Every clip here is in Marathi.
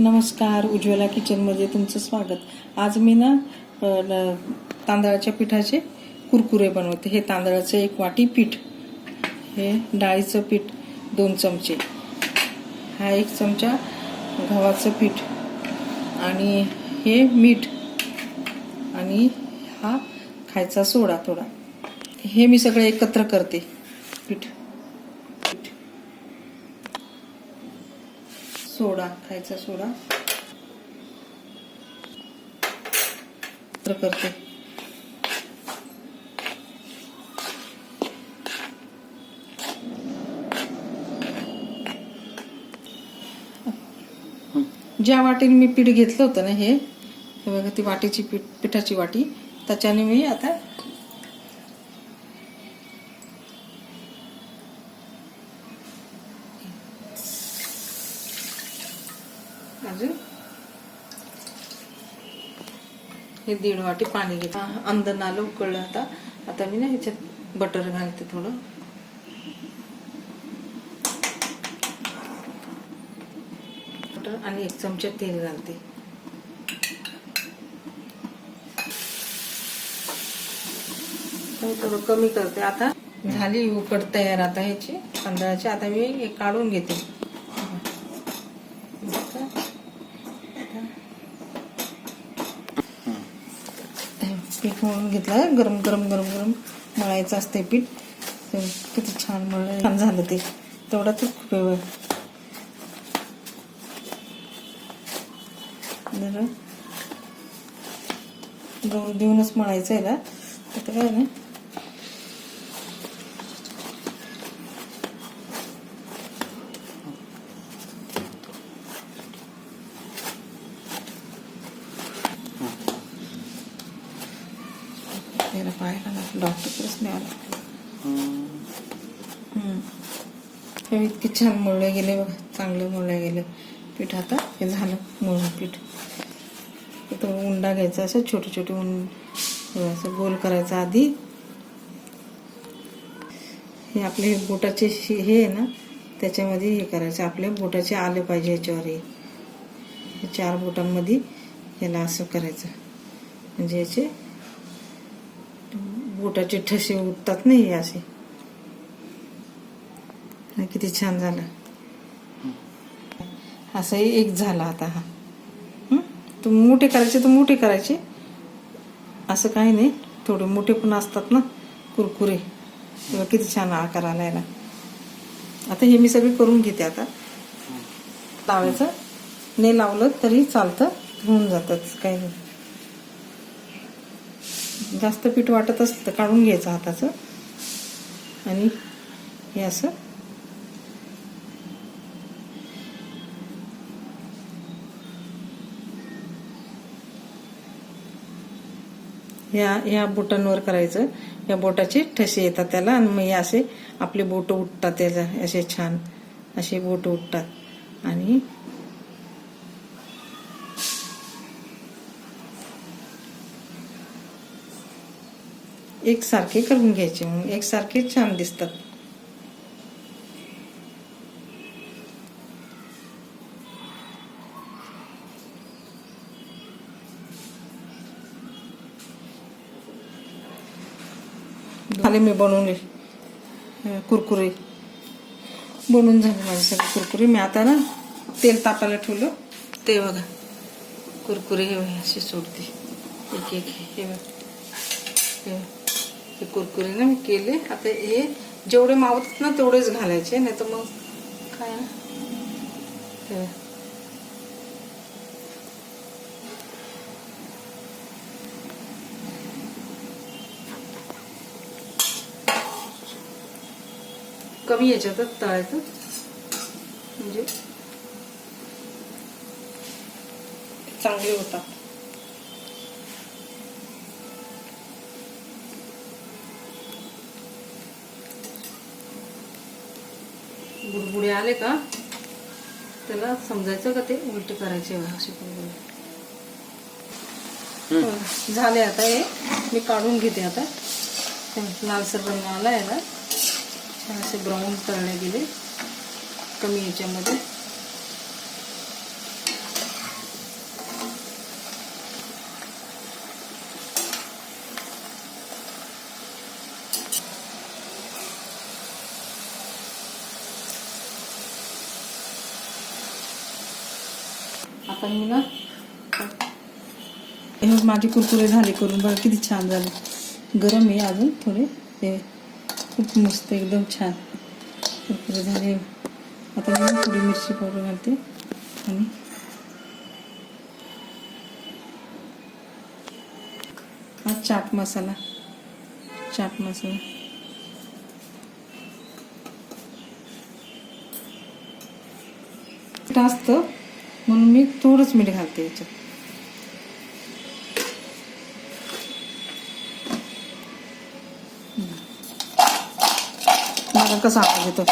नमस्कार उज्ज्वला किचनमध्ये तुमचं स्वागत. आज मी ना तांदळाच्या पिठाचे कुरकुरे बनवते. हे तांदळाचं एक वाटी पीठ हे डाळीचं पीठ दोन चमचे. हा एक चमचा गव्हाचं पीठ आणि हे मीठ आणि हा खायचा सोडा थोडा. हे मी सगळं एकत्र करते पीठ पीठ सोडा खायचा सोडा. करते. ज्या वाटीने मी पीठ घेतलं होतं ना हे हे बघा ती वाटीची पीठ पिठाची वाटी त्याच्याने मी आता अजून हे दीड वाटी पाणी घेते. अंदर आलं उकळलं आता. आता मी ना ह्याच्यात बटर घालते थोडं. बटर आणि एक चमचा तेल घालते. थोडं कमी करते. आता झाली उकड तयार आता ह्याची तांदळाची. आता मी हे काढून घेते पीठ मळून घेतलं गरम गरम गरम गरम मळायचं असते पीठ. किती छान मळलं. छान झालं ते. तेवढा तर खूप वेळ जरा देऊनच मळायचं आहे ना. तर काय ना त्याला पाहायला ना डॉक्टरकडेच नाही आला. हे इतके छान मळले गेले बघ. चांगले मळले गेले. पीठ आता हे झालं मळून पीठ. तो उंडा घ्यायचा असं छोटे छोटे उंड असं गोल करायचा आधी. हे आपले बोटाचे हे आहे ना त्याच्यामध्ये हे करायचं. आपल्या बोटाचे आले पाहिजे ह्याच्यावर हे. हे चार बोटांमध्ये याला असं करायचं. म्हणजे याचे बोटाचे ठसे उठतात नाही हे असे किती छान झालं. असंही एक झाला आता हा. तू मोठे करायचे तर मोठे करायचे. असं काही नाही. थोडे मोठे पण असतात ना कुरकुरे. किंवा किती छान आकार आला याला आता हे मी सगळे करून घेते आता. लावायचं. नाही लावलं तरी चालतं. होऊन जातात काही नाही. जास्त पीठ वाटत असतं तर काढून घ्यायचं हाताचं. आणि हे असं. या या बोटांवर करायचं. या बोटाचे ठसे येतात त्याला आणि मग हे असे आपले बोट उठतात त्याला. असे छान असे बोट उठतात. आणि एकसारखे करून घ्यायचे मग एकसारखे छान दिसतात. झाले मी बनवले कुरकुरे. बनवून झाले माझे सगळे कुरकुरे. मी आता ना तेल तापायला ठेवलं. ते बघा. कुरकुरे हे असे सोडते. एक एक हे बघा. हे कुरकुरीने मी केले. आता हे जेवढे मावतात ना तेवढेच घालायचे. नाही तर मग काय? कमी याच्यातच तळायचं. म्हणजे चांगले होतात. बुडबुडे आले का? त्याला समजायचं का ते? उलटे करायचे बघा असे बुडबुडे झाले आता हे. मी काढून घेते आता. लालसर रंग आला छान असे ब्राऊन तळले गेले कमी याच्यामध्ये. आता मी ना हे बघ, माझे कुरकुरे झाले करून. बघा किती छान झाले. गरम आहे अजून थोडे. ते खूप मस्त एकदम छान कुरकुरे झाले. आता मी थोडी मिरची पावडर घालते आणि हा चाट मसाला. चाट मसाला. असतं? म्हणून मी थोडंच मीठ घालते याच्यात. मला कसं आवाज येतो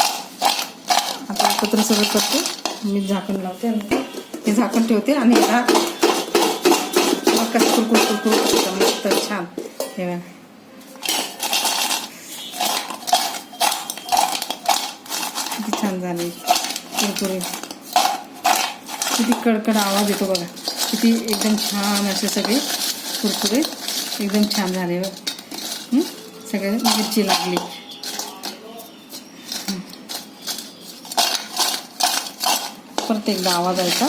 आता एकत्र सगळं करते. मी झाकण लावते आणि हे झाकण ठेवते आणि याला मग कसं कुरकुर कुरकुर मस्त छान. हे किती छान झाले. कुरकुरे किती कडकड आवाज येतो बघा. किती एकदम छान असे सगळे कुरकुरे एकदम छान झाले बघ. सगळे मिरची लागली. परत एकदा आवाज यायचा.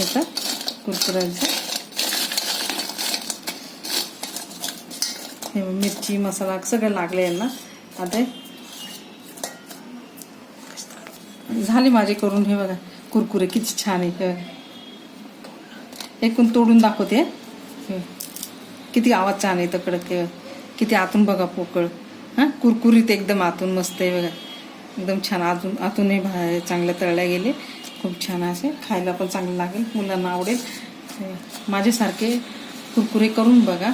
याचा कुरकुऱ्यांचा. हे मिरची मसाला सगळं लागले यांना. आता झाले माझे करून हे बघा. कुरकुरे किती छान आहे एकूण तोडून दाखवते किती आवाज छान आहे कडक किती आतून बघा पोकळ. हां कुरकुरीत एकदम आतून मस्त आहे बघा. एकदम छान आतून आतूनही भा चांगल्या तळल्या गेले. खूप छान असे. खायला पण चांगलं लागेल. मुलांना आवडेल. माझ्यासारखे कुरकुरे करून बघा.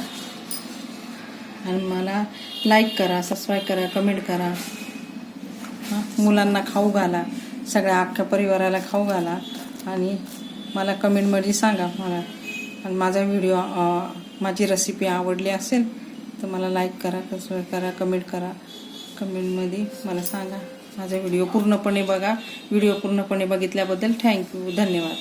आणि मला लाईक करा सबस्क्राईब करा कमेंट करा. हां मुलांना खाऊ घाला. सगळ्या अख्ख्या परिवाराला खाऊ घाला आणि मला कमेंटमध्ये सांगा मला. आणि माझा व्हिडिओ माझी रेसिपी आवडली असेल तर मला लाईक करा कसं करा कमेंट करा. कमेंटमध्ये मला सांगा. माझा व्हिडिओ पूर्णपणे बघा. व्हिडिओ पूर्णपणे बघितल्याबद्दल थँक्यू धन्यवाद.